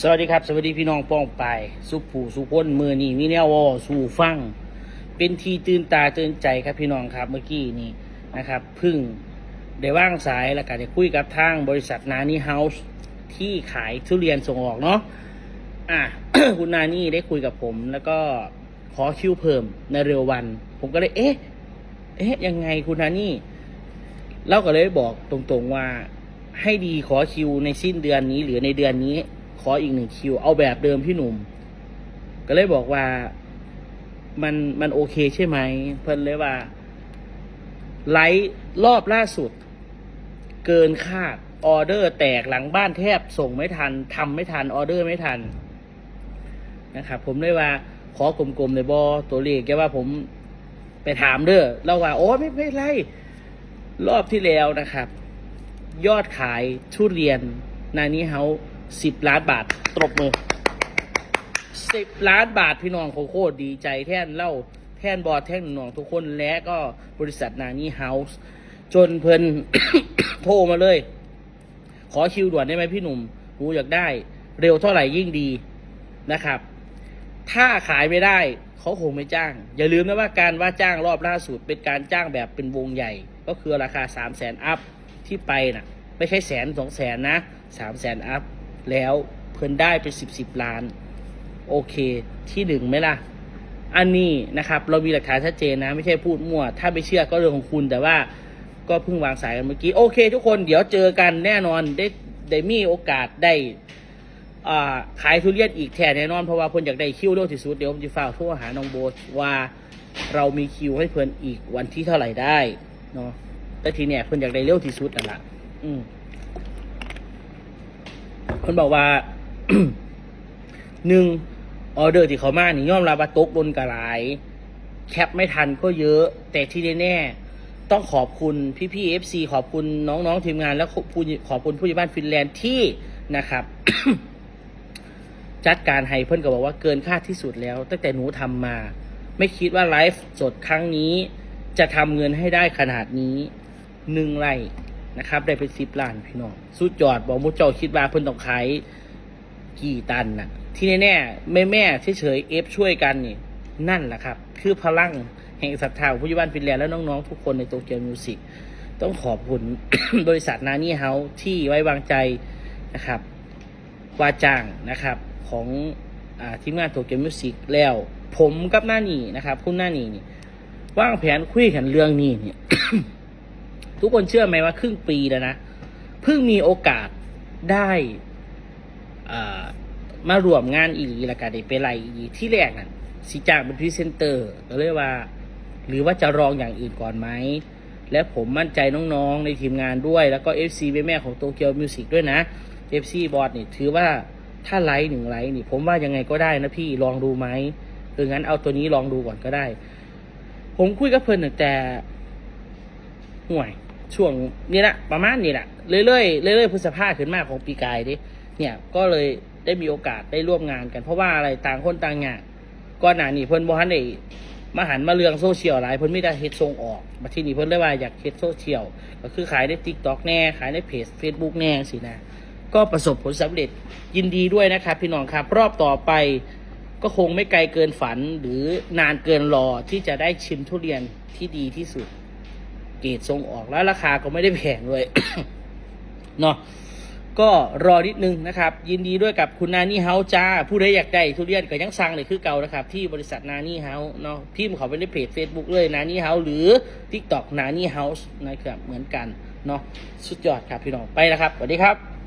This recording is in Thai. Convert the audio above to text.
สวัสดีครับ สวัสดีพี่น้องป้องไปสุผูสุพ้นมือนี่มีแนววอสู่ฟัง เป็นทีตื่นตาตื่นใจครับพี่น้องครับเมื่อกี้นี้นะครับพึ่งได้ว่างสายแล้วก็ได้คุยกับทางบริษัทนานี่เฮาส์ที่ขายทุเรียนส่งออกเนาะอะคุณนานี่ได้คุยกับผม แล้วก็ขอคิวเพิ่มในเร็ววัน ผมก็เลยเอ๊ะ เอ๊ะยังไงคุณนานี่เราก็เลยบอกตรงๆว่าให้ดีขอคิวในสิ้นเดือนนี้หรือในเดือนนี้ ขออีกหนึ่งคิว เอาแบบเดิมพี่หนุ่ม ก็เลยบอกว่ามันมันโอเคใช่ไหม เพิ่นเลยว่า ไลฟ์รอบล่าสุด เกินคาดออเดอร์แตกหลังบ้านแทบส่งไม่ทันทำไม่ทันออเดอร์ไม่ทันนะครับผมเลยว่าขอกลมๆในบอตัวเลขแกว่าผมไปถามเด้อเราว่า โอ้ไม่ไม่ไร รอบที่แล้วนะครับ ยอดขายทุเรียน นานี้เฮา สิบล้านบาท ตบมือสิบล้านบาทพี่น้องโคโคตรดีใจแท่นเล่าแท่นบอดแท่นน้องทุกคนและก็บริษัทนานี้เฮาส์จนเพิ่นโทรมาเลย ขอคิวด่วนได้ไหมพี่หนุ่มหนูอยากได้ เร็วเท่าไหร่ยิ่งดีนะครับ ถ้าขายไม่ได้เขาคงไม่จ้าง อย่าลืมนะว่าการว่าจ้างรอบล่าสุดเป็นการจ้างแบบเป็นวงใหญ่ ก็คือราคา3 0 0แสนอัพที่ไปนะ่ะ ไม่ใช่แสนสองแสนนะ3 0 0แสนอัพ แล้วเพิ่นได้เป็นสิบสิบล้าน โอเค ที่หนึ่งไหมล่ะ อันนี้นะครับ เรามีหลักฐานชัดเจนนะ ไม่ใช่พูดมั่ว ถ้าไม่เชื่อก็เรื่องของคุณแต่ว่าก็เพิ่งวางสายกันเมื่อกี้ โอเค ทุกคนเดี๋ยวเจอกันแน่นอนได้ได้มีโอกาสได้ขายทุเรียนอีกแทนแน่นอนเพราะว่าเพิ่นอยากได้คิวเร็วที่สุดเดี๋ยวผมจะฝากโทรหาน้องโบทว่าเรามีคิวให้เพิ่นอีกวันที่เท่าไหร่ได้เนาะแต่ทีเนี้ยเพิ่นอยากได้เร็วที่สุดนั่นแหละอืม พิ่นบอกว่าหนึ่งออเดอร์ที่เขามานี่ยอมรับว่าตกบนกระหลาย แคปไม่ทันก็เยอะ แต่ที่แน่ๆต้องขอบคุณพี่พี่เอฟซีขอบคุณน้องๆทีมงาน และขอบคุณขอบคุณผู้ใหญ่บ้านฟินแลนด์ที่นะครับ จัดการให้เพื่อนก็บอกว่าเกินคาดที่สุดแล้ว ตั้งแต่หนูทำมา ไม่คิดว่าไลฟ์สดครั้งนี้ จะทำเงินให้ได้ขนาดนี้หนึ่งไร่ นะครับ ได้เป็นสิบล้านพี่น้องสุดยอดบอกมุเจ้าคิดว่าเพิ่นต้องขายกี่ตันน่ะ ที่แน่ๆแม่แม่เฉยๆเอฟช่วยกันนี่นั่นแหละครับ คือพลังแห่งศรัทธาของผู้ใหญ่บ้านฟินแลนด์และน้องๆทุกคนในโตเกียวมิวสิกต้องขอบคุณบริษัทนานี่เฮาที่ไว้วางใจนะครับว่าจ้างนะครับของอทีมงานโตเกียวมิวสิกแล้วผมกับหน้านี่นะครับ คุณหน้านี่นี่วางแผนคุยกันเรื่องนี้เนี่ย ทุกคนเชื่อไหมว่าครึ่งปีแล้วนะเพิ่งมีโอกาสได้มารวมงานอีหลีและกันได้ไปไล่อีที่แรกนั่นสิจ้างเป็นพรีเซนเตอร์ก็เลยว่า หรือว่าจะรองอย่างอื่นก่อนไหม และผมมั่นใจน้องๆ ในทีมงานด้วย แล้วก็ FC แม่แม่ของโตเกียวมิวสิกด้วยนะ FC บอสนี่ถือว่าถ้าไลค์หนึ่งไลค์นี่ ผมว่ายังไงก็ได้นะพี่ลองดูไหมเอองั้นเอาตัวนี้ลองดูก่อนก็ได้ ผมคุยกับเพิ่อนแต่ห่วย ช่วงนี้แหละประมาณนี้แหละเรื่อยๆเรื่อยๆพฤษภาขึ้นมาของปีกายดิเนี่ยก็เลยได้มีโอกาสได้ร่วมงานกันเพราะว่าอะไรต่างคนต่างงานก่อนหนานี้เพิ่นบ่ทันได้มาหันมาเรื่องโซเชียลหลายเพิ่นมีแต่เฮ็ดส่งออกมาที่นี่เพิ่นเลยว่าอยากเฮ็ดโซเชียลก็คือขายใน TikTok แน่ขายในเพจ Facebook แน่สินะก็ประสบผลสำเร็จยินดีด้วยนะครับพี่น้องครับ รอบต่อไปก็คงไม่ไกลเกินฝันหรือนานเกินรอที่จะได้ชิมทุเรียนที่ดีที่สุด เกรดทรงออกแล้วราคาก็ไม่ได้แพงด้วยเนาะก็รอนิดนึงนะครับ ยินดีด้วยกับคุณนานี่เฮาจ้า ผู้ใดอยากได้ทุเรียนก็ยังสั่งเลยคือเก่านะครับ ที่บริษัทนานี่เฮาเนาะพิมพ์เขาไปในเพจ Facebook เลยนานี่เฮาหรือ TikTok นานี่เฮาส์นะครับเหมือนกันเนาะสุดยอดครับพี่น้องไปแล้วครับสวัสดีครับ